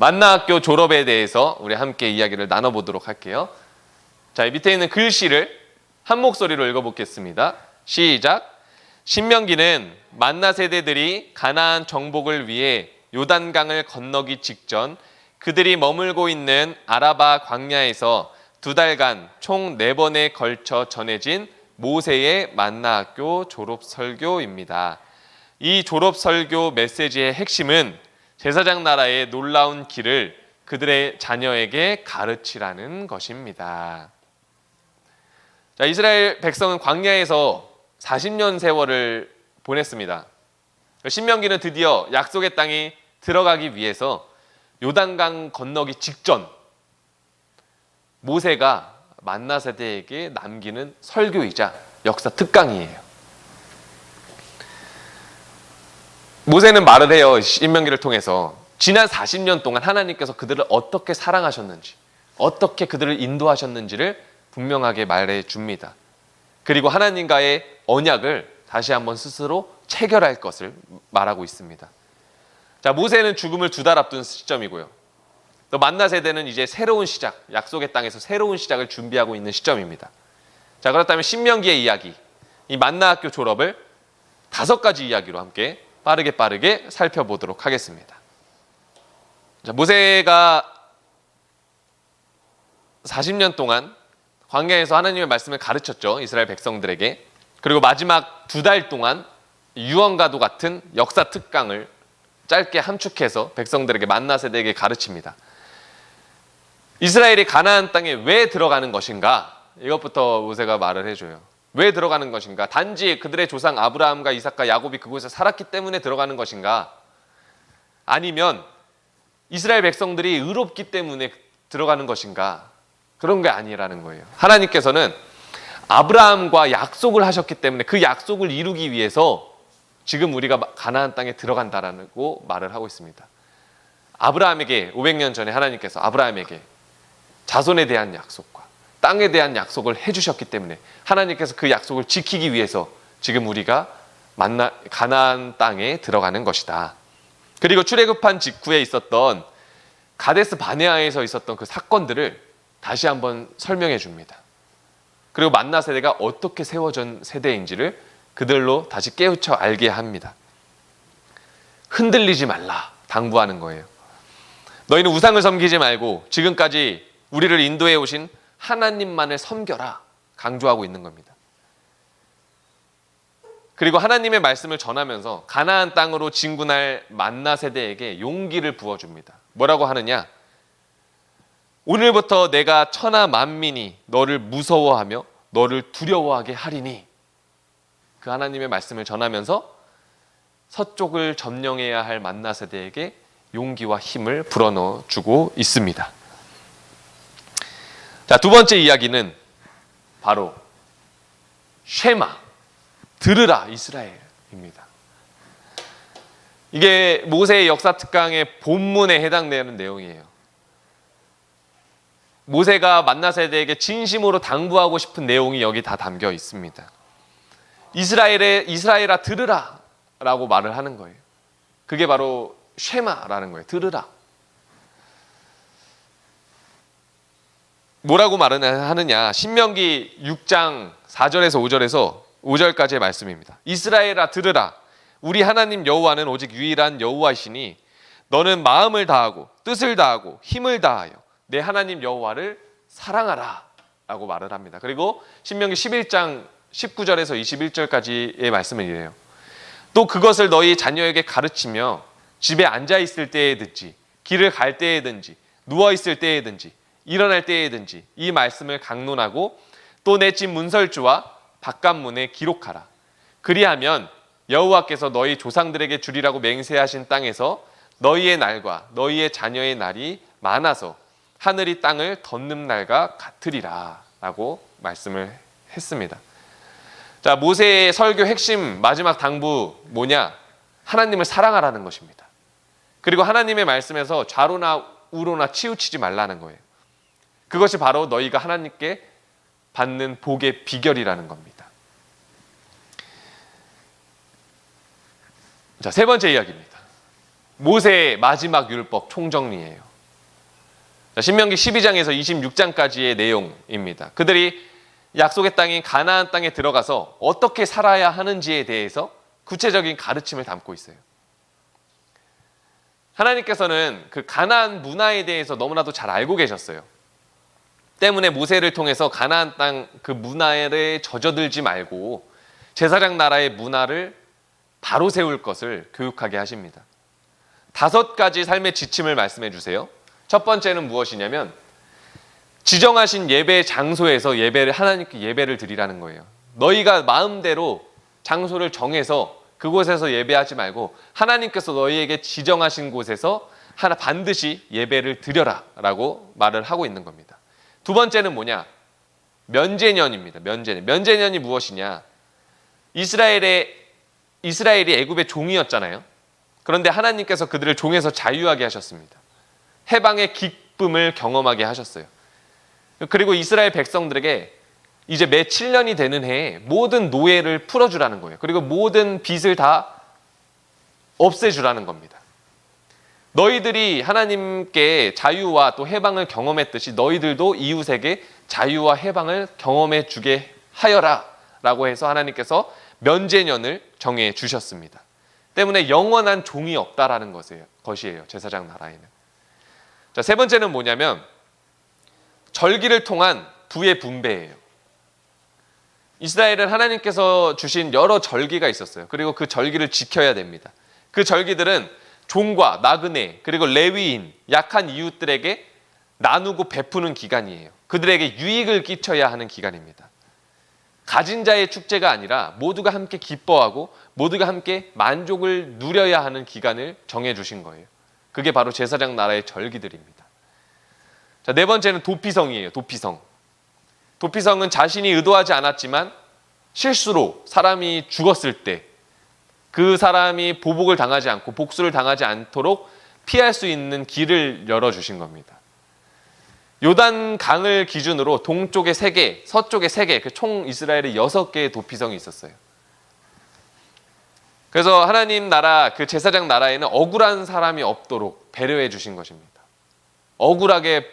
만나학교 졸업에 대해서 우리 함께 이야기를 나눠보도록 할게요. 자, 이 밑에 있는 글씨를 한 목소리로 읽어보겠습니다. 시작. 신명기는 만나 세대들이 가나안 정복을 위해 요단강을 건너기 직전 그들이 머물고 있는 아라바 광야에서 두 달간 총 네 번에 걸쳐 전해진 모세의 만나학교 졸업 설교입니다. 이 졸업 설교 메시지의 핵심은 제사장 나라의 놀라운 길을 그들의 자녀에게 가르치라는 것입니다. 자, 이스라엘 백성은 광야에서 40년 세월을 보냈습니다. 신명기는 드디어 약속의 땅에 들어가기 위해서 요단강 건너기 직전 모세가 만나 세대에게 남기는 설교이자 역사 특강이에요. 모세는 말을 해요. 신명기를 통해서 지난 40년 동안 하나님께서 그들을 어떻게 사랑하셨는지, 어떻게 그들을 인도하셨는지를 분명하게 말해 줍니다. 그리고 하나님과의 언약을 다시 한번 스스로 체결할 것을 말하고 있습니다. 자, 모세는 죽음을 두 달 앞둔 시점이고요. 또 만나 세대는 이제 새로운 시작, 약속의 땅에서 새로운 시작을 준비하고 있는 시점입니다. 자, 그렇다면 신명기의 이야기, 이 만나 학교 졸업을 다섯 가지 이야기로 함께 빠르게 빠르게 살펴보도록 하겠습니다. 자, 모세가 40년 동안 광야에서 하나님의 말씀을 가르쳤죠. 이스라엘 백성들에게. 그리고 마지막 두 달 동안 유언과도 같은 역사 특강을 짧게 함축해서 백성들에게 만나 세대에게 가르칩니다. 이스라엘이 가나안 땅에 왜 들어가는 것인가? 이것부터 모세가 말을 해줘요. 왜 들어가는 것인가? 단지 그들의 조상 아브라함과 이삭과 야곱이 그곳에 살았기 때문에 들어가는 것인가? 아니면 이스라엘 백성들이 의롭기 때문에 들어가는 것인가? 그런 게 아니라는 거예요. 하나님께서는 아브라함과 약속을 하셨기 때문에 그 약속을 이루기 위해서 지금 우리가 가나안 땅에 들어간다라고 말을 하고 있습니다. 아브라함에게 500년 전에 하나님께서 아브라함에게 자손에 대한 약속과 땅에 대한 약속을 해주셨기 때문에 하나님께서 그 약속을 지키기 위해서 지금 우리가 만나 가나안 땅에 들어가는 것이다. 그리고 출애굽한 직후에 있었던 가데스 바네아에서 있었던 그 사건들을 다시 한번 설명해 줍니다. 그리고 만나 세대가 어떻게 세워진 세대인지를 그들로 다시 깨우쳐 알게 합니다. 흔들리지 말라 당부하는 거예요. 너희는 우상을 섬기지 말고 지금까지 우리를 인도해 오신 하나님만을 섬겨라 강조하고 있는 겁니다. 그리고 하나님의 말씀을 전하면서 가나안 땅으로 진군할 만나 세대에게 용기를 부어 줍니다. 뭐라고 하느냐? 오늘부터 내가 천하 만민이 너를 무서워하며 너를 두려워하게 하리니 그 하나님의 말씀을 전하면서 서쪽을 점령해야 할 만나 세대에게 용기와 힘을 불어넣어 주고 있습니다. 자, 두 번째 이야기는 바로 쉐마 들으라 이스라엘입니다. 이게 모세의 역사 특강의 본문에 해당되는 내용이에요. 모세가 만나 세대에게 진심으로 당부하고 싶은 내용이 여기 다 담겨 있습니다. 이스라엘의 이스라엘아 들으라라고 말을 하는 거예요. 그게 바로 쉐마라는 거예요. 들으라. 뭐라고 말을 하느냐? 신명기 6장 4절에서 5절에서 5절까지의 말씀입니다. 이스라엘아 들으라. 우리 하나님 여호와는 오직 유일한 여호와시니 너는 마음을 다하고 뜻을 다하고 힘을 다하여 내 하나님 여호와를 사랑하라라고 말을 합니다. 그리고 신명기 11장 19절에서 21절까지의 말씀은 이래요. 또 그것을 너희 자녀에게 가르치며 집에 앉아 있을 때에 듣지 길을 갈 때에든지 누워 있을 때에든지 일어날 때에든지 이 말씀을 강론하고 또 내 집 문설주와 바깥문에 기록하라. 그리하면 여호와께서 너희 조상들에게 주리라고 맹세하신 땅에서 너희의 날과 너희의 자녀의 날이 많아서 하늘이 땅을 덮는 날과 같으리라 라고 말씀을 했습니다. 자, 모세의 설교 핵심 마지막 당부 뭐냐? 하나님을 사랑하라는 것입니다. 그리고 하나님의 말씀에서 좌로나 우로나 치우치지 말라는 거예요. 그것이 바로 너희가 하나님께 받는 복의 비결이라는 겁니다. 자, 세 번째 이야기입니다. 모세의 마지막 율법 총정리예요. 자, 신명기 12장에서 26장까지의 내용입니다. 그들이 약속의 땅인 가나안 땅에 들어가서 어떻게 살아야 하는지에 대해서 구체적인 가르침을 담고 있어요. 하나님께서는 그 가나안 문화에 대해서 너무나도 잘 알고 계셨어요. 때문에 모세를 통해서 가나안 땅 그 문화에 젖어들지 말고 제사장 나라의 문화를 바로 세울 것을 교육하게 하십니다. 다섯 가지 삶의 지침을 말씀해 주세요. 첫 번째는 무엇이냐면 지정하신 예배 장소에서 예배를 하나님께 예배를 드리라는 거예요. 너희가 마음대로 장소를 정해서 그곳에서 예배하지 말고 하나님께서 너희에게 지정하신 곳에서 하나 반드시 예배를 드려라라고 말을 하고 있는 겁니다. 두 번째는 뭐냐? 면제년입니다. 면제년. 면제년이 무엇이냐? 이스라엘의 이스라엘이 애굽의 종이었잖아요. 그런데 하나님께서 그들을 종에서 자유하게 하셨습니다. 해방의 기쁨을 경험하게 하셨어요. 그리고 이스라엘 백성들에게 이제 매 7년이 되는 해에 모든 노예를 풀어주라는 거예요. 그리고 모든 빚을 다 없애주라는 겁니다. 너희들이 하나님께 자유와 또 해방을 경험했듯이 너희들도 이웃에게 자유와 해방을 경험해 주게 하여라 라고 해서 하나님께서 면제년을 정해 주셨습니다. 때문에 영원한 종이 없다라는 것이에요. 제사장 나라에는. 자, 세 번째는 뭐냐면 절기를 통한 부의 분배예요. 이스라엘은 하나님께서 주신 여러 절기가 있었어요. 그리고 그 절기를 지켜야 됩니다. 그 절기들은 종과 나그네 그리고 레위인 약한 이웃들에게 나누고 베푸는 기간이에요. 그들에게 유익을 끼쳐야 하는 기간입니다. 가진 자의 축제가 아니라 모두가 함께 기뻐하고 모두가 함께 만족을 누려야 하는 기간을 정해 주신 거예요. 그게 바로 제사장 나라의 절기들입니다. 자, 네 번째는 도피성이에요. 도피성. 도피성은 자신이 의도하지 않았지만 실수로 사람이 죽었을 때 그 사람이 보복을 당하지 않고 복수를 당하지 않도록 피할 수 있는 길을 열어 주신 겁니다. 요단 강을 기준으로 동쪽에 세 개, 서쪽에 세 개, 그 총 이스라엘에 여섯 개의 도피성이 있었어요. 그래서 하나님 나라 그 제사장 나라에는 억울한 사람이 없도록 배려해 주신 것입니다. 억울하게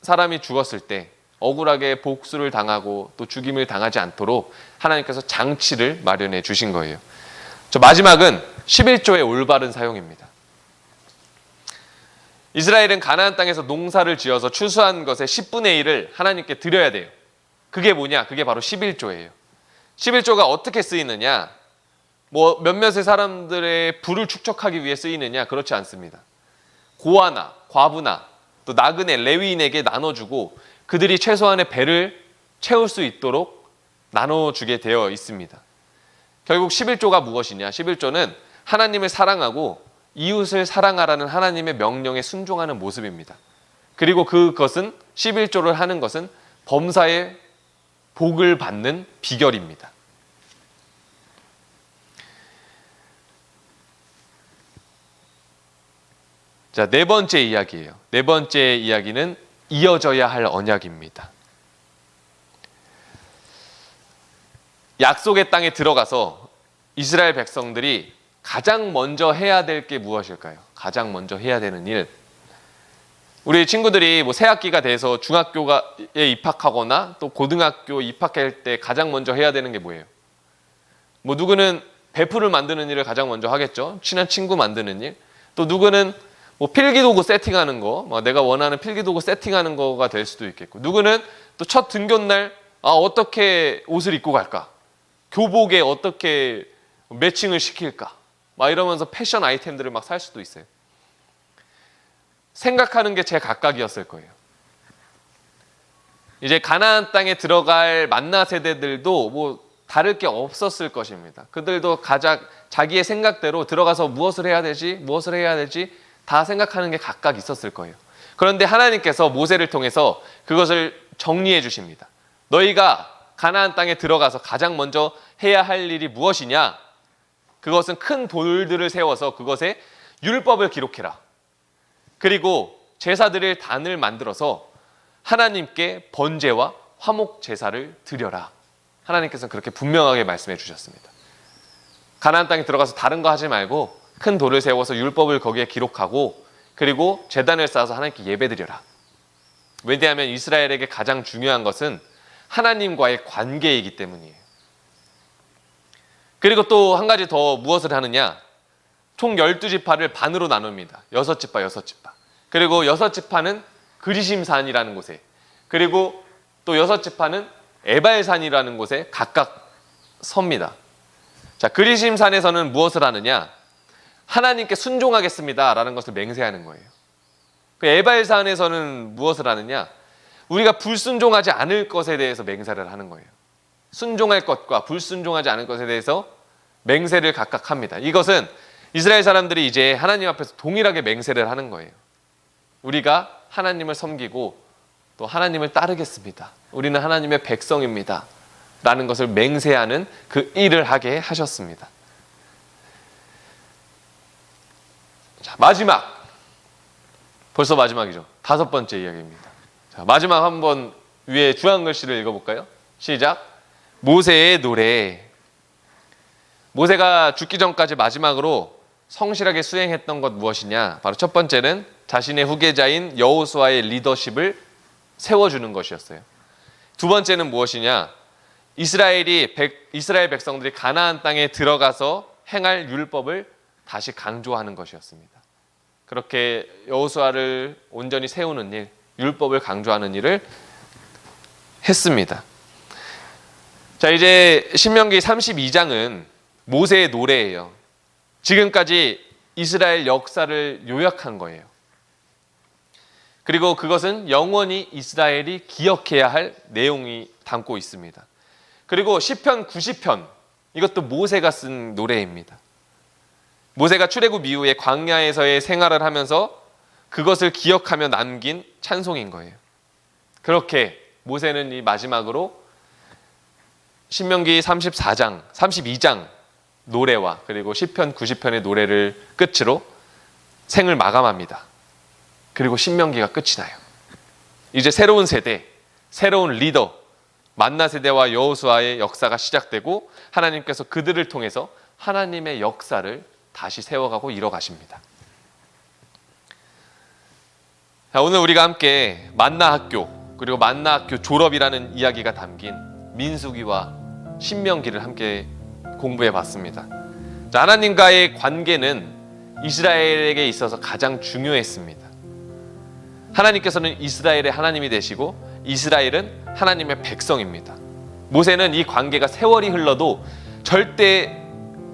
사람이 죽었을 때 억울하게 복수를 당하고 또 죽임을 당하지 않도록 하나님께서 장치를 마련해 주신 거예요. 저 마지막은 11조의 올바른 사용입니다. 이스라엘은 가나안 땅에서 농사를 지어서 추수한 것의 10분의 1을 하나님께 드려야 돼요. 그게 뭐냐? 그게 바로 11조예요. 11조가 어떻게 쓰이느냐? 뭐 몇몇의 사람들의 부를 축적하기 위해 쓰이느냐? 그렇지 않습니다. 고아나 과부나 또 나그네 레위인에게 나눠주고 그들이 최소한의 배를 채울 수 있도록 나눠주게 되어 있습니다. 결국 11조가 무엇이냐? 11조는 하나님을 사랑하고 이웃을 사랑하라는 하나님의 명령에 순종하는 모습입니다. 그리고 그것은 11조를 하는 것은 범사의 복을 받는 비결입니다. 자, 네 번째 이야기예요. 네 번째 이야기는 이어져야 할 언약입니다. 약속의 땅에 들어가서 이스라엘 백성들이 가장 먼저 해야 될 게 무엇일까요? 가장 먼저 해야 되는 일. 우리 친구들이 뭐 새학기가 돼서 중학교에 입학하거나 또 고등학교 입학할 때 가장 먼저 해야 되는 게 뭐예요? 뭐 누구는 배프를 만드는 일을 가장 먼저 하겠죠. 친한 친구 만드는 일. 또 누구는 뭐 필기도구 세팅하는 거, 뭐 내가 원하는 필기도구 세팅하는 거가 될 수도 있겠고, 누구는 또 첫 등교 날 아, 어떻게 옷을 입고 갈까? 교복에 어떻게 매칭을 시킬까? 막 이러면서 패션 아이템들을 막 살 수도 있어요. 생각하는 게 제 각각이었을 거예요. 이제 가나안 땅에 들어갈 만나 세대들도 뭐 다를 게 없었을 것입니다. 그들도 가장 자기의 생각대로 들어가서 무엇을 해야 되지, 무엇을 해야 되지 다 생각하는 게 각각 있었을 거예요. 그런데 하나님께서 모세를 통해서 그것을 정리해 주십니다. 너희가 가나안 땅에 들어가서 가장 먼저 해야 할 일이 무엇이냐? 그것은 큰 돌들을 세워서 그것에 율법을 기록해라. 그리고 제사드릴 단을 만들어서 하나님께 번제와 화목 제사를 드려라. 하나님께서는 그렇게 분명하게 말씀해 주셨습니다. 가나안 땅에 들어가서 다른 거 하지 말고 큰 돌을 세워서 율법을 거기에 기록하고 그리고 제단을 쌓아서 하나님께 예배드려라. 왜냐하면 이스라엘에게 가장 중요한 것은 하나님과의 관계이기 때문이에요. 그리고 또 한 가지 더 무엇을 하느냐? 총 12지파를 반으로 나눕니다. 6지파, 6지파. 그리고 6지파는 그리심산이라는 곳에 그리고 또 6지파는 에발산이라는 곳에 각각 섭니다. 자, 그리심산에서는 무엇을 하느냐? 하나님께 순종하겠습니다라는 것을 맹세하는 거예요. 그 에발산에서는 무엇을 하느냐? 우리가 불순종하지 않을 것에 대해서 맹세를 하는 거예요. 순종할 것과 불순종하지 않을 것에 대해서 맹세를 각각 합니다. 이것은 이스라엘 사람들이 이제 하나님 앞에서 동일하게 맹세를 하는 거예요. 우리가 하나님을 섬기고 또 하나님을 따르겠습니다. 우리는 하나님의 백성입니다. 라는 것을 맹세하는 그 일을 하게 하셨습니다. 자, 마지막. 벌써 마지막이죠. 다섯 번째 이야기입니다. 자, 마지막 한번 위에 주한 글씨를 읽어볼까요? 시작. 모세의 노래. 모세가 죽기 전까지 마지막으로 성실하게 수행했던 것 무엇이냐? 바로 첫 번째는 자신의 후계자인 여호수아의 리더십을 세워주는 것이었어요. 두 번째는 무엇이냐? 이스라엘이 백, 이스라엘 백성들이 가나안 땅에 들어가서 행할 율법을 다시 강조하는 것이었습니다. 그렇게 여호수아를 온전히 세우는 일, 율법을 강조하는 일을 했습니다. 자, 이제 신명기 32장은 모세의 노래예요. 지금까지 이스라엘 역사를 요약한 거예요. 그리고 그것은 영원히 이스라엘이 기억해야 할 내용이 담고 있습니다. 그리고 시편 90편 이것도 모세가 쓴 노래입니다. 모세가 출애굽 이후에 광야에서의 생활을 하면서 그것을 기억하며 남긴 찬송인 거예요. 그렇게 모세는 이 마지막으로 신명기 34장, 32장 노래와 그리고 시편 90편의 노래를 끝으로 생을 마감합니다. 그리고 신명기가 끝이 나요. 이제 새로운 세대, 새로운 리더, 만나 세대와 여호수아의 역사가 시작되고 하나님께서 그들을 통해서 하나님의 역사를 다시 세워가고 이뤄가십니다. 자, 오늘 우리가 함께 만나 학교 그리고 만나 학교 졸업이라는 이야기가 담긴 민수기와 신명기를 함께 공부해 봤습니다. 자, 하나님과의 관계는 이스라엘에게 있어서 가장 중요했습니다. 하나님께서는 이스라엘의 하나님이 되시고 이스라엘은 하나님의 백성입니다. 모세는 이 관계가 세월이 흘러도 절대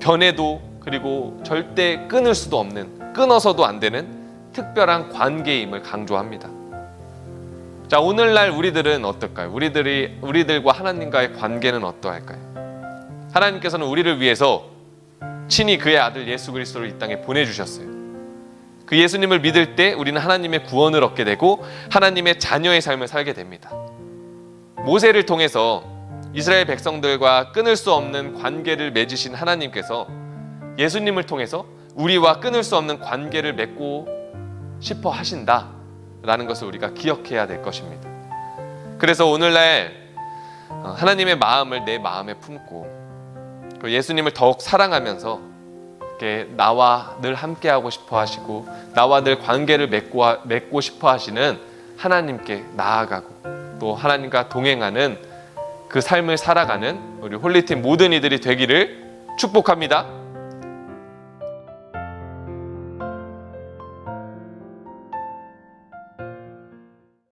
변해도 그리고 절대 끊을 수도 없는 끊어서도 안 되는 특별한 관계임을 강조합니다. 자, 오늘날 우리들은 어떨까요? 우리들이 우리들과 하나님과의 관계는 어떠할까요? 하나님께서는 우리를 위해서 친히 그의 아들 예수 그리스도를 이 땅에 보내 주셨어요. 그 예수님을 믿을 때 우리는 하나님의 구원을 얻게 되고 하나님의 자녀의 삶을 살게 됩니다. 모세를 통해서 이스라엘 백성들과 끊을 수 없는 관계를 맺으신 하나님께서 예수님을 통해서 우리와 끊을 수 없는 관계를 맺고 싶어 하신다 라는 것을 우리가 기억해야 될 것입니다. 그래서 오늘날 어, 하나님의 마음을 내 마음에 품고 그 예수님을 더욱 사랑하면서 나와 늘 함께하고 싶어 하시고 나와 늘 관계를 맺고, 하- 맺고 싶어 하시는 하나님께 나아가고 또 하나님과 동행하는 그 삶을 살아가는 우리 홀리팀 모든 이들이 되기를 축복합니다.